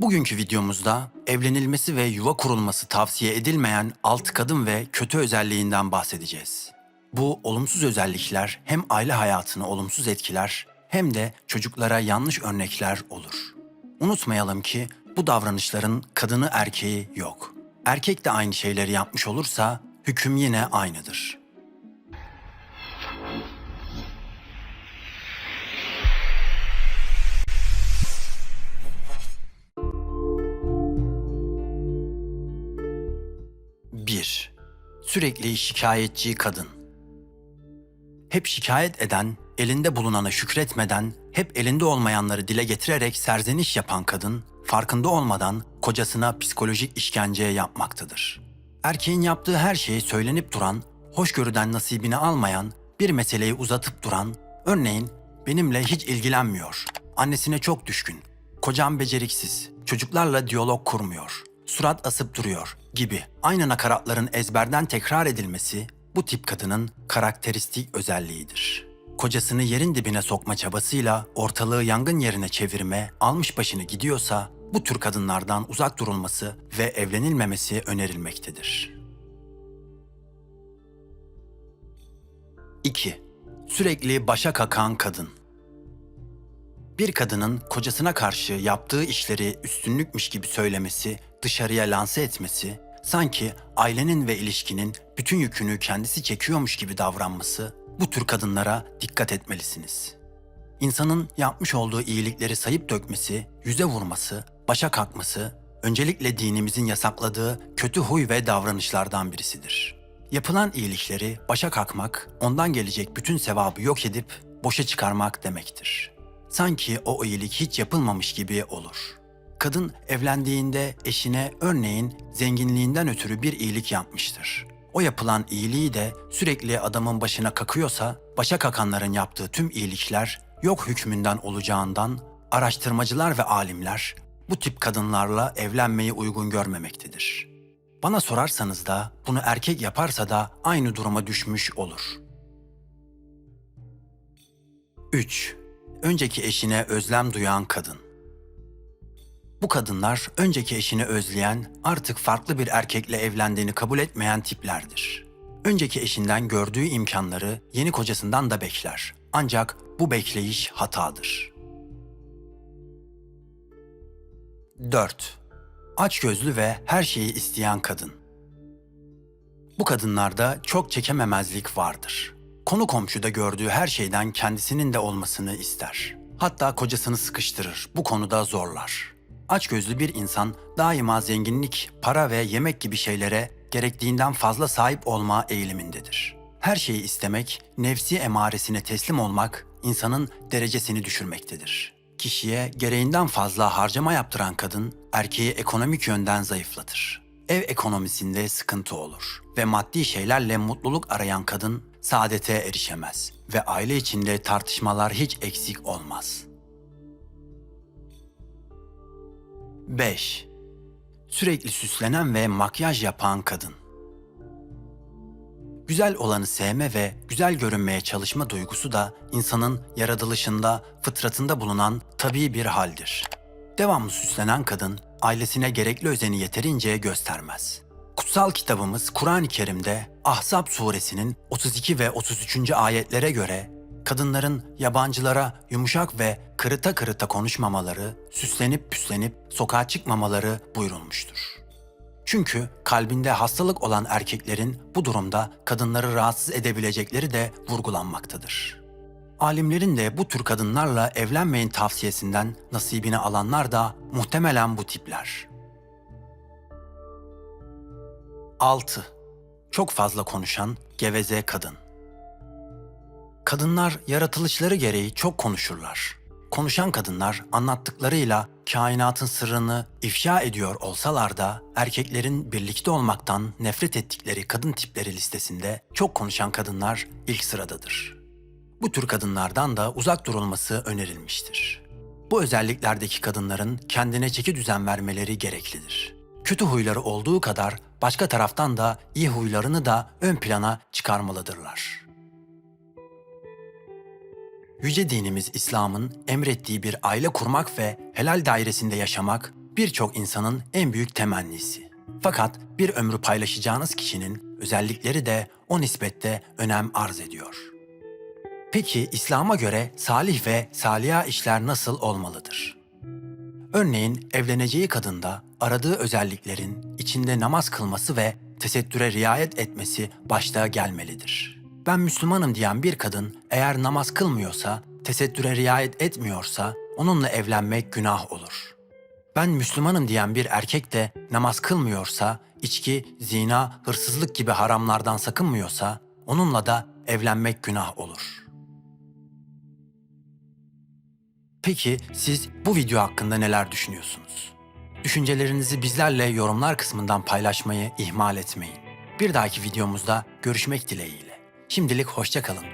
Bugünkü videomuzda evlenilmesi ve yuva kurulması tavsiye edilmeyen alt kadın ve kötü özelliğinden bahsedeceğiz. Bu olumsuz özellikler hem aile hayatını olumsuz etkiler hem de çocuklara yanlış örnekler olur. Unutmayalım ki bu davranışların kadını erkeği yok. Erkek de aynı şeyleri yapmış olursa hüküm yine aynıdır. Bir, Sürekli şikayetçi kadın. Hep şikayet eden, elinde bulunana şükretmeden, hep elinde olmayanları dile getirerek serzeniş yapan kadın, farkında olmadan kocasına psikolojik işkence yapmaktadır. Erkeğin yaptığı her şeyi söylenip duran, hoşgörüden nasibini almayan, bir meseleyi uzatıp duran, örneğin benimle hiç ilgilenmiyor, annesine çok düşkün, kocam beceriksiz, çocuklarla diyalog kurmuyor, surat asıp duruyor gibi aynı nakaratların ezberden tekrar edilmesi bu tip kadının karakteristik özelliğidir. Kocasını yerin dibine sokma çabasıyla ortalığı yangın yerine çevirme almış başını gidiyorsa bu tür kadınlardan uzak durulması ve evlenilmemesi önerilmektedir. 2. Sürekli başa kakan kadın. Bir kadının kocasına karşı yaptığı işleri üstünlükmüş gibi söylemesi, dışarıya lanse etmesi, sanki ailenin ve ilişkinin bütün yükünü kendisi çekiyormuş gibi davranması, bu tür kadınlara dikkat etmelisiniz. İnsanın yapmış olduğu iyilikleri sayıp dökmesi, yüze vurması, başa kalkması, öncelikle dinimizin yasakladığı kötü huy ve davranışlardan birisidir. Yapılan iyilikleri başa kalkmak, ondan gelecek bütün sevabı yok edip boşa çıkarmak demektir. Sanki o iyilik hiç yapılmamış gibi olur. Kadın evlendiğinde eşine örneğin zenginliğinden ötürü bir iyilik yapmıştır. O yapılan iyiliği de sürekli adamın başına kakıyorsa, başa kakanların yaptığı tüm iyilikler yok hükmünden olacağından araştırmacılar ve alimler bu tip kadınlarla evlenmeyi uygun görmemektedir. Bana sorarsanız da bunu erkek yaparsa da aynı duruma düşmüş olur. 3. Önceki eşine özlem duyan kadın. Bu kadınlar önceki eşini özleyen, artık farklı bir erkekle evlendiğini kabul etmeyen tiplerdir. Önceki eşinden gördüğü imkanları yeni kocasından da bekler. Ancak bu bekleyiş hatadır. 4. Açgözlü ve her şeyi isteyen kadın. Bu kadınlarda çok çekememezlik vardır. Konu komşuda gördüğü her şeyden kendisinin de olmasını ister. Hatta kocasını sıkıştırır, bu konuda zorlar. Açgözlü bir insan daima zenginlik, para ve yemek gibi şeylere gerektiğinden fazla sahip olma eğilimindedir. Her şeyi istemek, nefsi emaresine teslim olmak insanın derecesini düşürmektedir. Kişiye gereğinden fazla harcama yaptıran kadın erkeği ekonomik yönden zayıflatır. Ev ekonomisinde sıkıntı olur ve maddi şeylerle mutluluk arayan kadın saadete erişemez ve aile içinde tartışmalar hiç eksik olmaz. 5. Sürekli süslenen ve makyaj yapan kadın. Güzel olanı sevme ve güzel görünmeye çalışma duygusu da insanın yaratılışında, fıtratında bulunan tabii bir haldir. Devamlı süslenen kadın ailesine gerekli özeni yeterince göstermez. Kutsal kitabımız Kur'an-ı Kerim'de Ahzab suresinin 32 ve 33. ayetlere göre kadınların yabancılara yumuşak ve kırıta kırıta konuşmamaları, süslenip püslenip sokağa çıkmamaları buyurulmuştur. Çünkü kalbinde hastalık olan erkeklerin bu durumda kadınları rahatsız edebilecekleri de vurgulanmaktadır. Alimlerin de bu tür kadınlarla evlenmeyin tavsiyesinden nasibini alanlar da muhtemelen bu tipler. 6. Çok fazla konuşan geveze kadın. Kadınlar yaratılışları gereği çok konuşurlar. Konuşan kadınlar anlattıklarıyla kainatın sırrını ifşa ediyor olsalar da erkeklerin birlikte olmaktan nefret ettikleri kadın tipleri listesinde çok konuşan kadınlar ilk sıradadır. Bu tür kadınlardan da uzak durulması önerilmiştir. Bu özelliklerdeki kadınların kendine çeki düzen vermeleri gereklidir. Kötü huyları olduğu kadar başka taraftan da iyi huylarını da ön plana çıkarmalıdırlar. Yüce dinimiz İslam'ın emrettiği bir aile kurmak ve helal dairesinde yaşamak birçok insanın en büyük temennisi. Fakat bir ömrü paylaşacağınız kişinin özellikleri de o nispette önem arz ediyor. Peki İslam'a göre salih ve saliha işler nasıl olmalıdır? Örneğin evleneceği kadında aradığı özelliklerin içinde namaz kılması ve tesettüre riayet etmesi başta gelmelidir. Ben Müslümanım diyen bir kadın eğer namaz kılmıyorsa, tesettüre riayet etmiyorsa onunla evlenmek günah olur. Ben Müslümanım diyen bir erkek de namaz kılmıyorsa, içki, zina, hırsızlık gibi haramlardan sakınmıyorsa onunla da evlenmek günah olur.'' Peki siz bu video hakkında neler düşünüyorsunuz? Düşüncelerinizi bizlerle yorumlar kısmından paylaşmayı ihmal etmeyin. Bir dahaki videomuzda görüşmek dileğiyle. Şimdilik hoşça kalın.